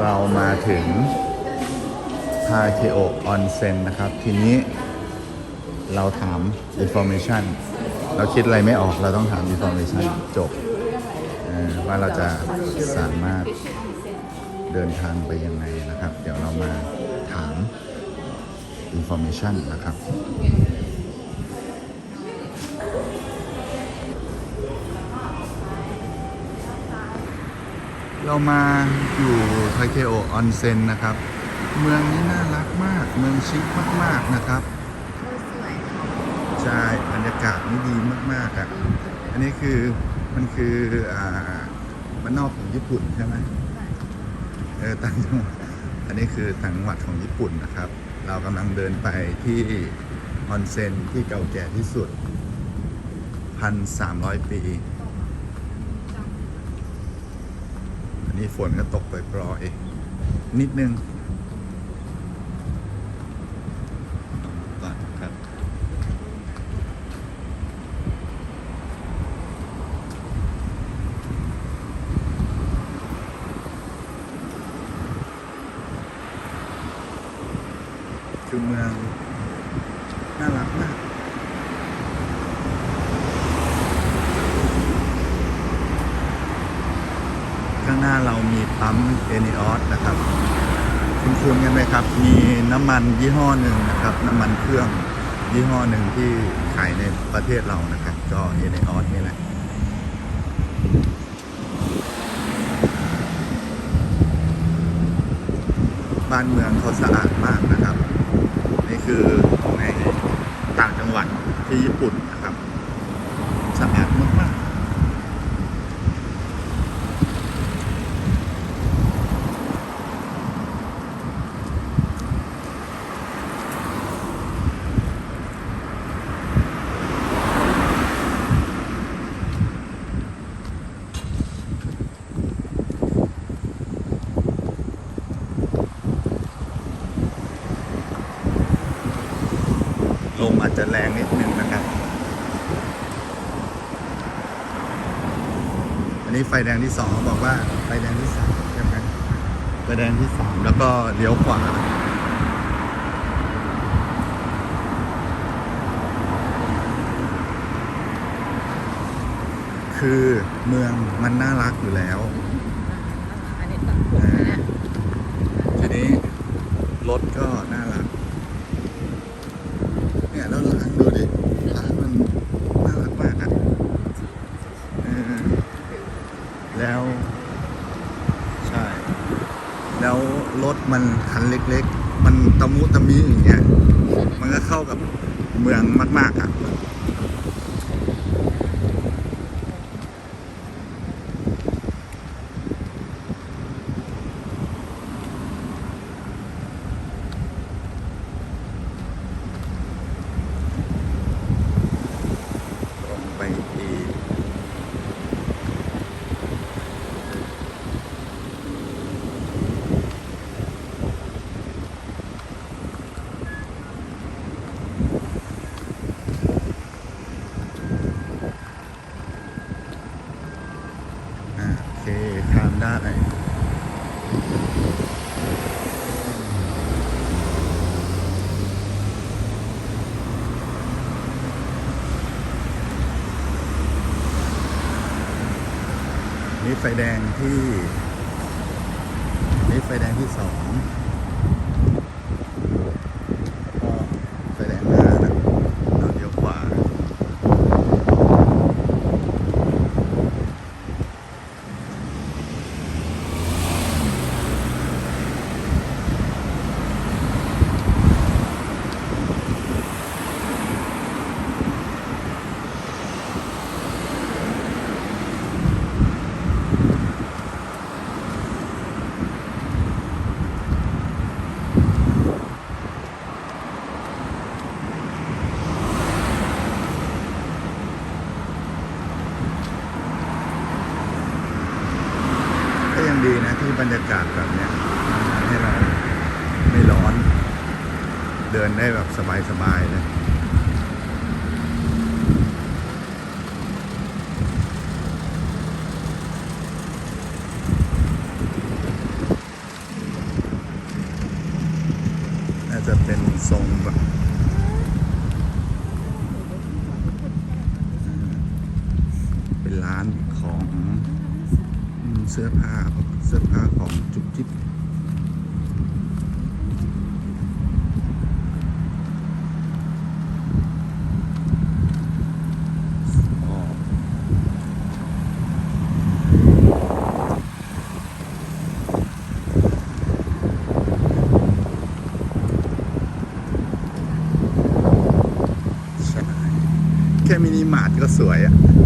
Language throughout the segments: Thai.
เรามาถึงทาเคโอออนเซ็นนะครับ ทีนี้เราถาม information เราคิดอะไรไม่ออกเราต้องถาม information จบว่าเราจะสามารถเดินทางไปยังไงนะครับ เดี๋ยวเรามาถาม information นะครับ เรามาอยู่ไทเคโอออนเซ็นนะครับ เมืองนี้น่ารักมาก เมืองชิคมากๆนะครับใช่บรรยากาศนี่ดีมากๆอะอันนี้คือมันคืออ่ามันนอกของญี่ปุ่นใช่ไหมเออต่างจังหวัดอันนี้คือต่างจังหวัดของญี่ปุ่นนะครับ เรากำลังเดินไปที่ออนเซ็นที่เก่าแก่ที่สุด 1,300 ปี อั นี้ฝนก็ตกปล่อยๆนิดนึงก่อนครับคือเมือง น่ารักมาก ข้างหน้าเรามีปั๊มเอ นิออสนะครับ คุณคุณกันไหมครับ มีน้ำมันยี่ห้อหนึ่งนะครับ น้ำมันเครื่องยี่ห้อหนึ่งที่ขายในประเทศเรานะครับ ก็เอเนออสนี่แหละบ้านเมืองเขาสะอาดมากนะครับ นี่คือในต่างจังหวัดที่ญี่ปุ่นนะครับ สะอาดมากๆ ลมอาจจะแรงนิดนึงนะครับ อันนี้ไฟ แดงที่สองเขาบอกว่าไฟแดงที่สามใช่ไหมไฟแดงที่สามแล้วก็เลี้ยวขวาคือเมืองมันน่ารักอยู่แล้วอันนี้ตัดผมนะเนี่ยทีนี้รถก็น่ารัก เนี่ยแล้วร้านดูดิ ร้านมันน่ารักมากอะเออแล้ว ใช่ แล้วรถมันคัน เล็ก ๆ มันตะมุตะมิอย่างเงี้ยมันก็เข้ากับเมืองมาก ๆอะ ตรงไปอีกอะโอเคข้ามได้ นี่ไฟแดงที่ จะเป็นทรงแบบเป็นร้านของเสื้อผ้าเสื้อผ้าของจุ๊บจิ๊บ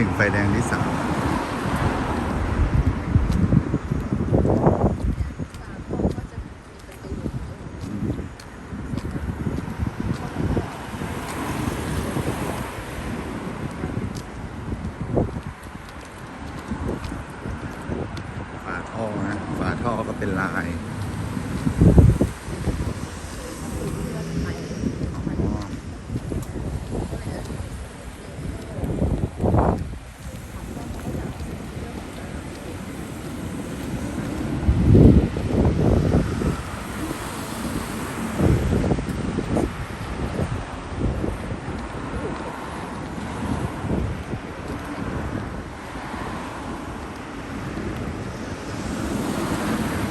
ถึงไฟแดงที่สามฝาท่อนะฝาท่อก็เป็นลายอ๋อ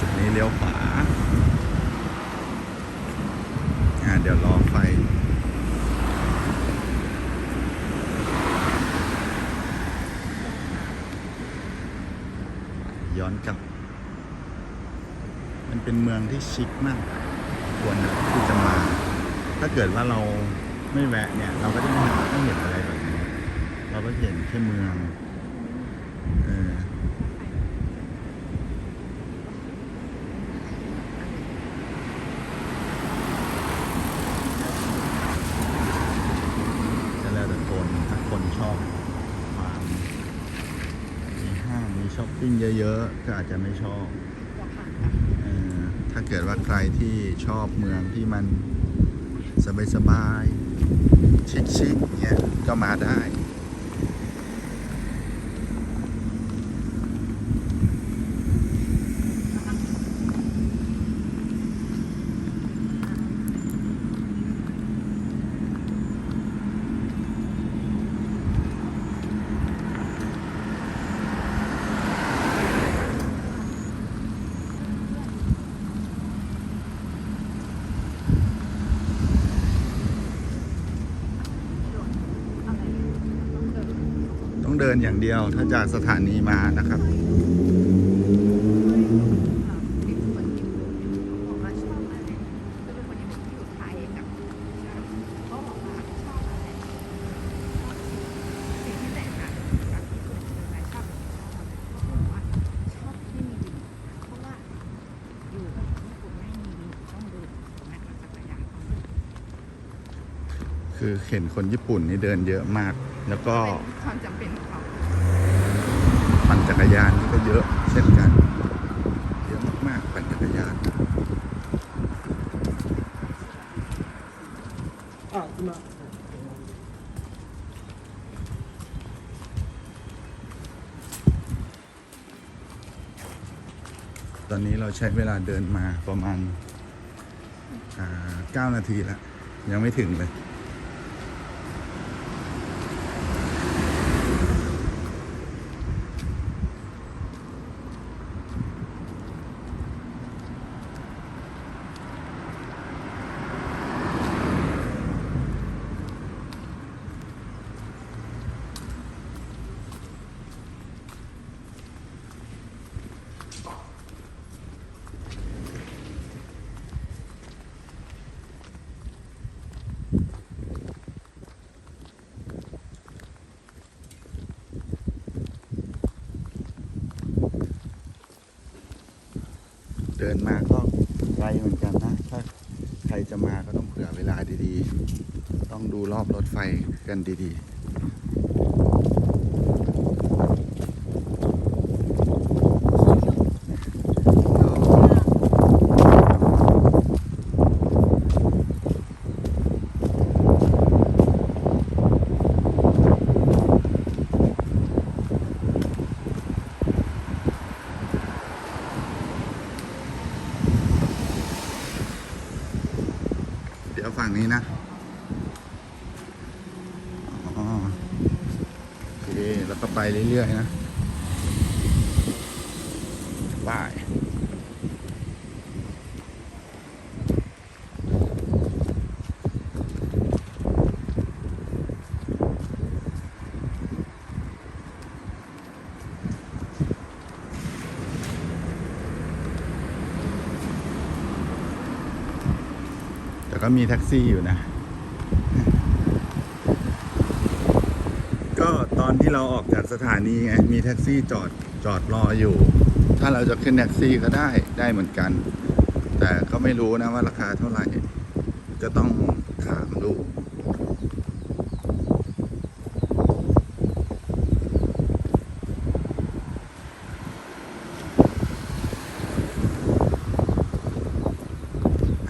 จุดนี้เลี้ยวขวา อ่า เดี๋ยวรอไฟ ย้อนกลับ มันเป็นเมืองที่ชิคมากควรนะที่จะมา ถ้าเกิดว่าเราไม่แวะเนี่ย เราก็จะไม่เห็นไม่เห็นอะไรแบบนี้ เราก็เห็นแค่เมือง เออ จะแล้วแต่คนถ้าคนชอบความมีห้างมีช้อปปิ้ง เยอะๆ ก็อาจจะไม่ชอบเออถ้าเกิดว่าใครที่ชอบเมืองที่มันสบายๆ ชิคๆเนี่ยก็มาได้ ต้องเดินอย่างเดียว ถ้าจากสถานีมานะครับ คือเห็นคนญี่ปุ่นนี่เดินเยอะมาก แล้วก็ ความจำเป็นของเขาปั่นจักรยานนี่ก็เยอะเช่นกัน เยอะมากๆปั่นจักรยาน、ตอนนี้เราใช้เวลาเดินมาประมาณเก้านาทีแล้ว ยังไม่ถึงเลย เดินมาก็ไกลเหมือนกันนะ ถ้าใครจะมาก็ต้องเผื่อเวลาดีๆ ต้องดูรอบรถไฟกันดีๆ เดี๋ยวฝั่งนี้นะ อ๋อโอเค แล้วก็ไป เรื่อยๆนะบายแต่ก็มีแท็กซี่อยู่นะ ก็ต อนที่เราออกจากสถานีไงมีแท็กซี่จอดจอดรออยู่ ถ้าเราจะขึ้นแท็กซี่ก็ได้ได้เหมือนกัน แต่ก็ไม่รู้นะว่าราคาเท่าไหร่ จะต้องถามดู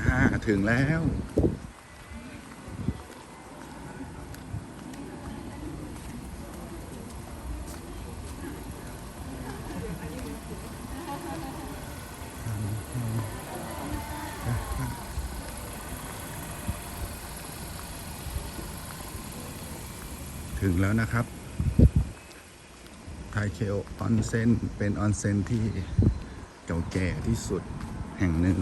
อ่าถึงแล้ว ถึงแล้วนะครับ ไทเคโอออนเซ็นเป็นออนเซ็นที่เก่าแก่ที่สุดแห่งหนึ่ง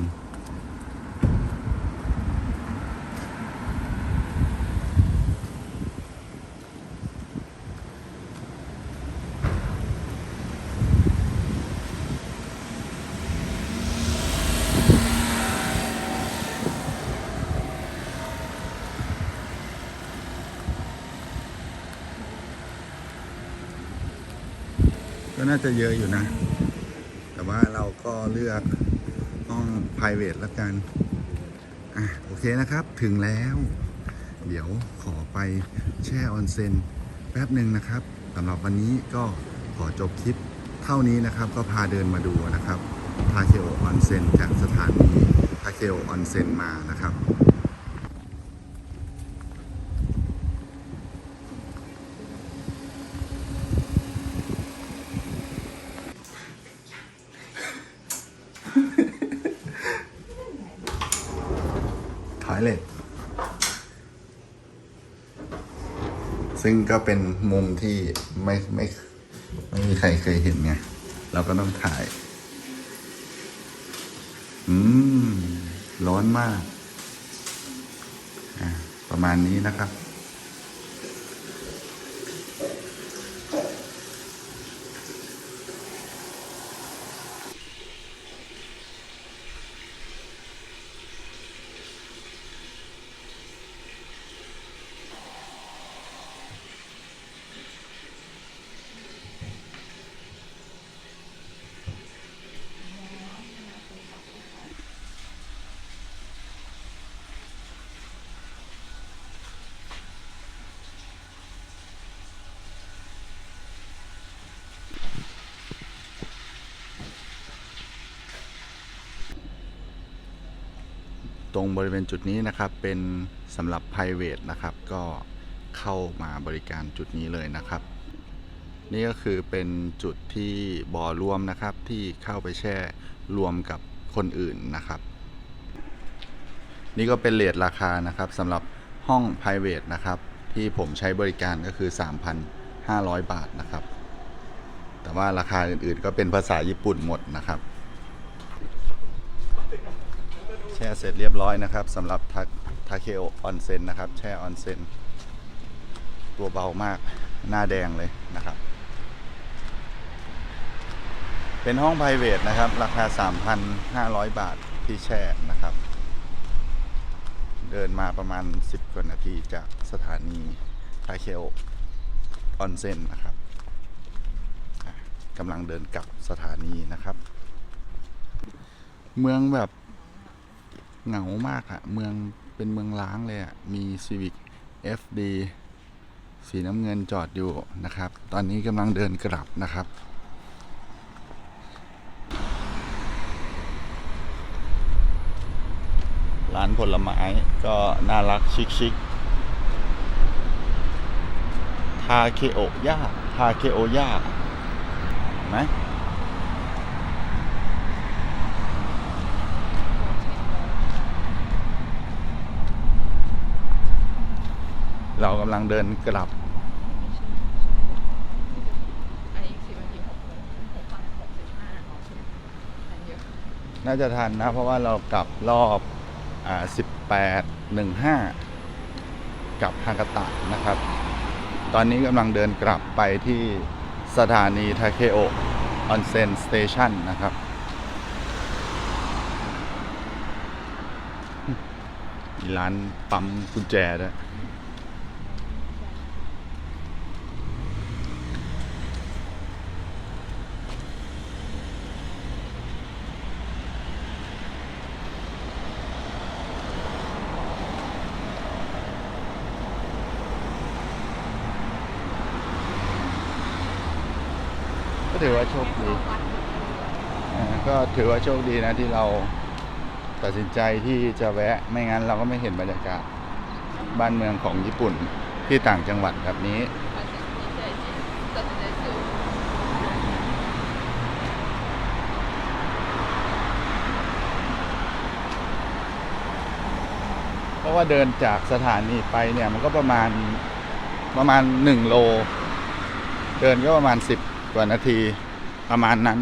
น่าจะเยอะอยู่นะ แต่ว่าเราก็เลือกห้อง private แล้วกัน อะ โอเคนะครับ ถึงแล้ว เดี๋ยวขอไปแช่ออนเซ็นแป๊บหนึ่งนะครับสำหรับวันนี้ก็ขอจบคลิปเท่านี้นะครับ ก็พาเดินมาดูนะครับทาเคโอออนเซ็นจากสถานีทาเคโอออนเซ็นมานะครับ ถอยเลยซึ่งก็เป็นมุมที่ไม่ไม่ไม่มีใครเคยเห็นไง เราก็ต้องถ่าย อืม ร้อนมาก อะประมาณนี้นะครับ ตรงบริเวณจุดนี้นะครับเป็นสำหรับ private นะครับ ก็เข้ามาบริการจุดนี้เลยนะครับ นี่ก็คือเป็นจุดที่บ่อรวมนะครับที่เข้าไปแช่รวมกับคนอื่นนะครับ นี่ก็เป็นเลทราคานะครับสำหรับห้อง private นะครับ ที่ผมใช้บริการก็คือ 3,500 บาทนะครับ แต่ว่าราคาอื่นๆ ก็เป็นภาษาญี่ปุ่นหมดนะครับ ช่เสร็จเรียบร้อยนะครับสำหรับทาทาเคโอออนเซ็นนะครับ แช่ออนเซ็นตัวเบามากหน้าแดงเลยนะครับ เป็นห้อง p r i v a t นะครับ ราคา 3,500 บาทที่แช่นะครับ เดินมาประมาณ 10กว่านาทีจากสถานีทาเคโอออนเซ็นนะครับกำลังเดินกลับสถานีนะครับ เมืองแบบ เหงามากอะเมืองเป็นเมืองล้างเลยอะมี Civic FD สีน้ำเงินจอดอยู่นะครับ ตอนนี้กำลังเดินกลับนะครับ ร้านผลไม้ก็น่ารักชิคชิคทาเคโอย่าทาเคโอย่าไหม เรากำลังเดินกลับน่าจะทันนะ เพราะว่าเรากลับรอบอ่า18 15 กับฮากาตะนะครับ ตอนนี้กำลังเดินกลับไปที่สถานีทาเคโอออนเซ็นสเตชันนะครับมีร้านปั๊มกุญแจด้วย ก็ถือว่าโชคดีอ่าก็ถือว่า โชคดีนะที่เราตัดสินใจที่จะแวะไม่งั้นเราก็ไม่เห็นบรรยากาศบ้านเมืองของญี่ปุ่นที่ต่างจังหวัดแบบนี้ เพราะว่าเดินจากสถานีไปเนี่ยมันก็ประมาณประมาณหนึ่งโล เดินก็ประมาณสิบกว่านาทีประมาณนั้น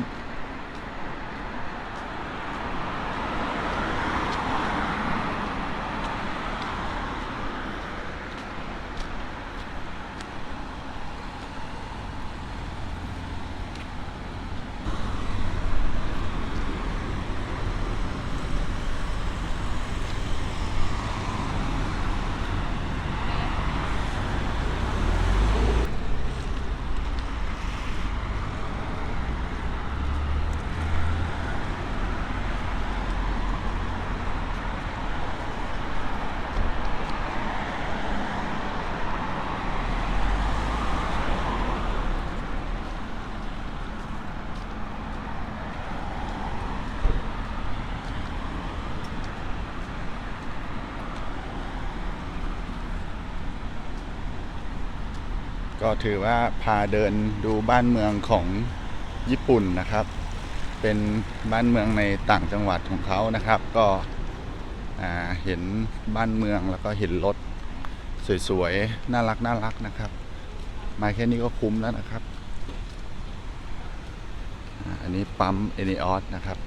ก็ถือว่าพาเดินดูบ้านเมืองของญี่ปุ่นนะครับ เป็นบ้านเมืองในต่างจังหวัดของเขานะครับ ก็เห็นบ้านเมืองแล้วก็เห็นรถสวยๆ น่ารักน่ารักนะครับ มาแค่นี้ก็คุ้มแล้วนะครับ อันนี้ปั๊มเอเนออสนะครับ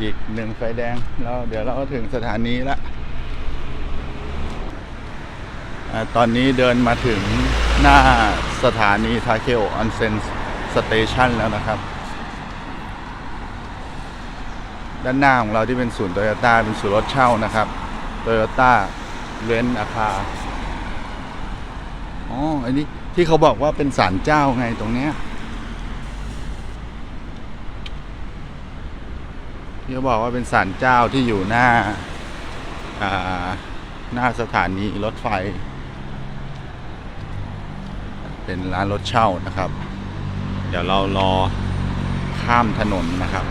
อีกหนึ่งไฟแดงแล้วเดี๋ยวเราก็ถึงสถานีละตอนนี้เดินมาถึงหน้าสถานีทาเคโอออนเซนสเตชันแล้วนะครับ ด้านหน้าของเราที่เป็นศูนย์โตโยต้าเป็นศูนย์รถเช่านะครับโตโยต้าเรนอาคาอ๋ออันนี้ที่เขาบอกว่าเป็นศาลเจ้าไงตรงเนี้ย ที่เขาบอกว่าเป็นศาลเจ้าที่อยู่หน้าอ่าหน้าสถานีรถไฟ เป็นร้านรถเช่านะครับ เดี๋ยวเรารอข้ามถนนนะครับ